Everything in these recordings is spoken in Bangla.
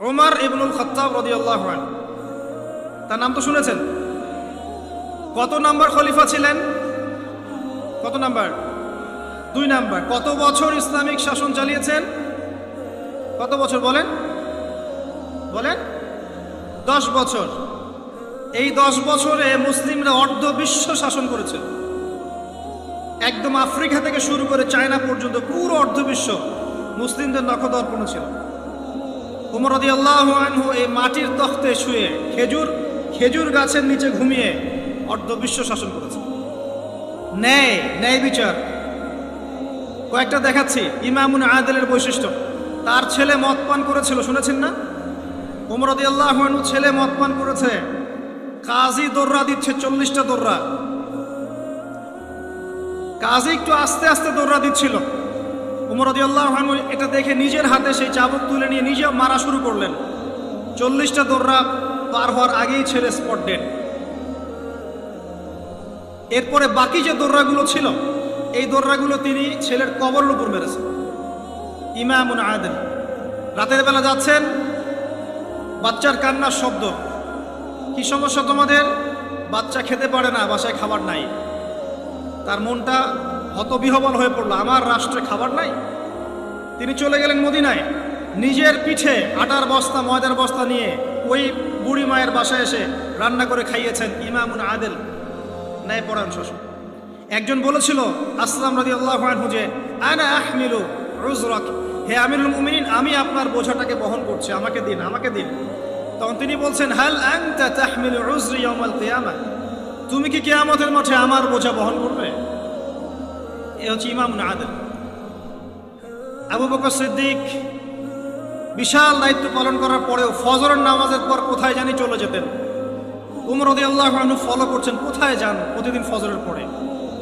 ওমর ইবনুল খত্তাব রদিয়াল্লাহু আনহু। তার নাম তো শুনেছেন? কত নাম্বার খলিফা ছিলেন? কত নাম্বার? দুই নাম্বার। কত বছর ইসলামিক শাসন চালিয়েছেন? কত বছর বলেন? বলেন? দশ বছর। এই দশ বছরে মুসলিমরা অর্ধ বিশ্ব শাসন করেছে। একদম আফ্রিকা থেকে শুরু করে চায়না পর্যন্ত পুরো অর্ধ বিশ্ব মুসলিমদের নখদর্পণ ছিল। রাদিয়াল্লাহু আনহু এই মাটির তখতে শুয়ে খেজুর খেজুর গাছের নিচে ঘুমিয়ে অর্ধ বিশ্ব শাসন করেছে। ন্যায় ন্যায় বিচার। কয়েকটা দেখাচ্ছি, ইমামুন আদেলের বৈশিষ্ট্য। তার ছেলে মদ পান করেছিল, শুনেছেন না? উমর আল্লাহ আনহু ছেলে মদ পান করেছে। কাজী দোররা দিচ্ছে চল্লিশটা দোররা। কাজী একটু আস্তে আস্তে দৌড়া দিচ্ছিল। উমরদি আল্লাহ এটা দেখে নিজের হাতে সেই চাবুক তুলে নিয়ে নিজে মারা শুরু করলেন। চল্লিশটা দৌড়া পার হওয়ার আগেই ছেলে স্পট ডেড এরপরে বাকি যে দৌড়াগুলো ছিল, এই দৌড়াগুলো তিনি ছেলের কবরের উপর মেরেছেন। ইমামুন আদেল। রাতের বেলা যাচ্ছেন, বাচ্চার কান্নার শব্দ। কি সমস্যা তোমাদের? বাচ্চা খেতে পারে না, বাসায় খাবার নাই। তার মনটা হতবিহবল হয়ে পড়ল। আমার রাষ্ট্রে খাবার নাই। তিনি চলে গেলেন মদিনায়। নিজের পিঠে আটার বস্তা, ময়দার বস্তা নিয়ে ওই বুড়ি মায়ের বাসায় এসে রান্না করে খাইয়েছেন ইমামুন আদেল ন্যায় পড়ান শ্বশুর। একজন বলেছিল, আসলাম রাজি আল্লাহ যে, আনা আহমিলু রুজরক হে আমিরুল মুমিনিন, আমি আপনার বোঝাটাকে বহন করছি। আমাকে দিন আমাকে দিন। তখন তিনি বলছেন, হাল আনতা তাহমিলু উজরি ইয়াউমাল কিয়ামা? তুমি কি কিয়ামতের মাঠে আমার বোঝা বহন করবে? এ হচ্ছে ইমামুন আদেল। আবু বকর সিদ্দিক বিশাল দায়িত্ব পালন করার পরেও ফজরের নামাজের পর কোথায় জানি চলে যেতেন। উমর রদি আল্লাহ ফলো করছেন, কোথায় যান প্রতিদিন ফজরের পরে?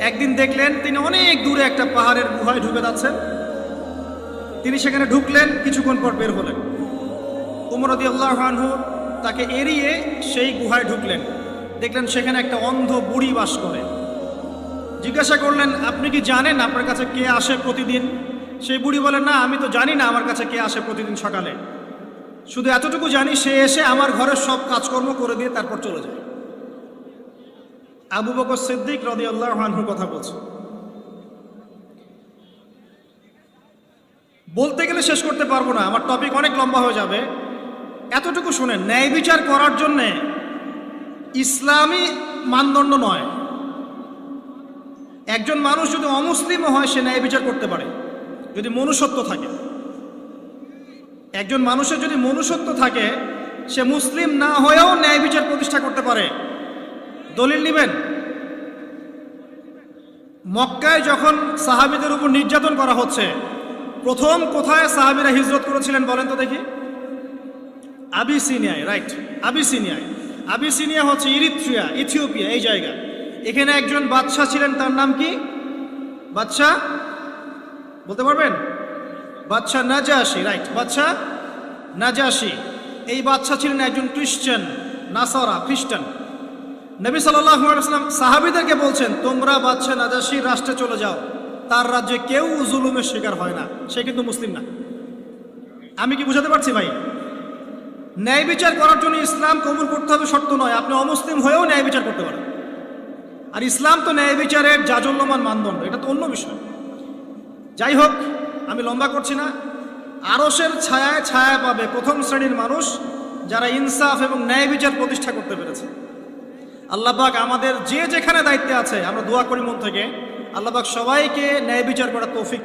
একদিন দেখলেন তিনি অনেক দূরে একটা পাহাড়ের গুহায় ঢুকে যাচ্ছেন। তিনি সেখানে ঢুকলেন, কিছুক্ষণ পর বের হলেন। উমর রদি আল্লাহ তাকে এড়িয়ে সেই গুহায় ঢুকলেন। দেখলেন সেখানে একটা অন্ধ বুড়ি বাস করে। জিজ্ঞাসা করলেন, আপনি কি জানেন আপনার কাছে কে আসে প্রতিদিন? সেই বুড়ি বলেন না, আমি তো জানি না আমার কাছে কে আসে প্রতিদিন সকালে। শুধু এতটুকু জানি, সে এসে আমার ঘরের সব কাজকর্ম করে দিয়ে তারপর চলে যায়। আবু বকর সিদ্দিক রদি আল্লাহ কথা বলছে। বলতে গেলে শেষ করতে পারব না, আমার টপিক অনেক লম্বা হয়ে যাবে। এতটুকু শুনেন, ন্যায় বিচার করার জন্যে ইসলামী মানদণ্ড নয়। একজন মানুষ যদি অমুসলিমও হয়, সে ন্যায় বিচার করতে পারে। যদি মনুষ্যত্ব থাকে। একজন মানুষের যদি মনুষ্যত্ব থাকে, সে মুসলিম না হয়েও ন্যায় বিচার প্রতিষ্ঠা করতে পারে। দলিল নেবেন? মক্কায় যখন সাহাবিদের উপর নির্যাতন করা হচ্ছে, প্রথম কোথায় সাহাবিরা হিজরত করেছিলেন বলেন তো দেখি? আবিসিনিয়ায় রাইট আবিসিনিয়ায়। আবিসিনিয়া হচ্ছে ইরিত্রিয়া, ইথিওপিয়া, এই জায়গা। এখানে একজন বাদশাহ ছিলেন, তার নাম কি? বাদশাহ বলতে পারবেন? বাদশাহ নাজাসি রাইট বাদশাহ নাজাসি এই বাদশাহ ছিলেন একজন খ্রিস্টান নাসারা, খ্রিস্টান। নবী সাল্লাম সাহাবিদেরকে বলছেন, তোমরা বাদশাহ নাজাসির রাষ্ট্রে চলে যাও। তার রাজ্যে কেউ জুলুমের শিকার হয় না। সে কিন্তু মুসলিম না। আমি কি বুঝাতে পারছি ভাই? ন্যায় বিচার করার জন্য ইসলাম কবুল করতে হবে শর্ত নয়। আপনি অমুসলিম হয়েও ন্যায় বিচার করতে পারেন। আর ইসলাম তো ন্যায় বিচারের জাজল্যমান মানদণ্ড, এটা তো অন্য বিষয়। যাই হোক, আমি লম্বা করছি না। আরসের ছায়ায় ছায়া পাবে প্রথম শ্রেণির মানুষ যারা ইনসাফ এবং ন্যায় বিচার প্রতিষ্ঠা করতে পেরেছে। আল্লাহবাক আমাদের যে যেখানে দায়িত্বে আছে, আমরা দোয়া করি মন থেকে। আল্লাহবাক সবাইকে ন্যায় বিচার করার তৌফিক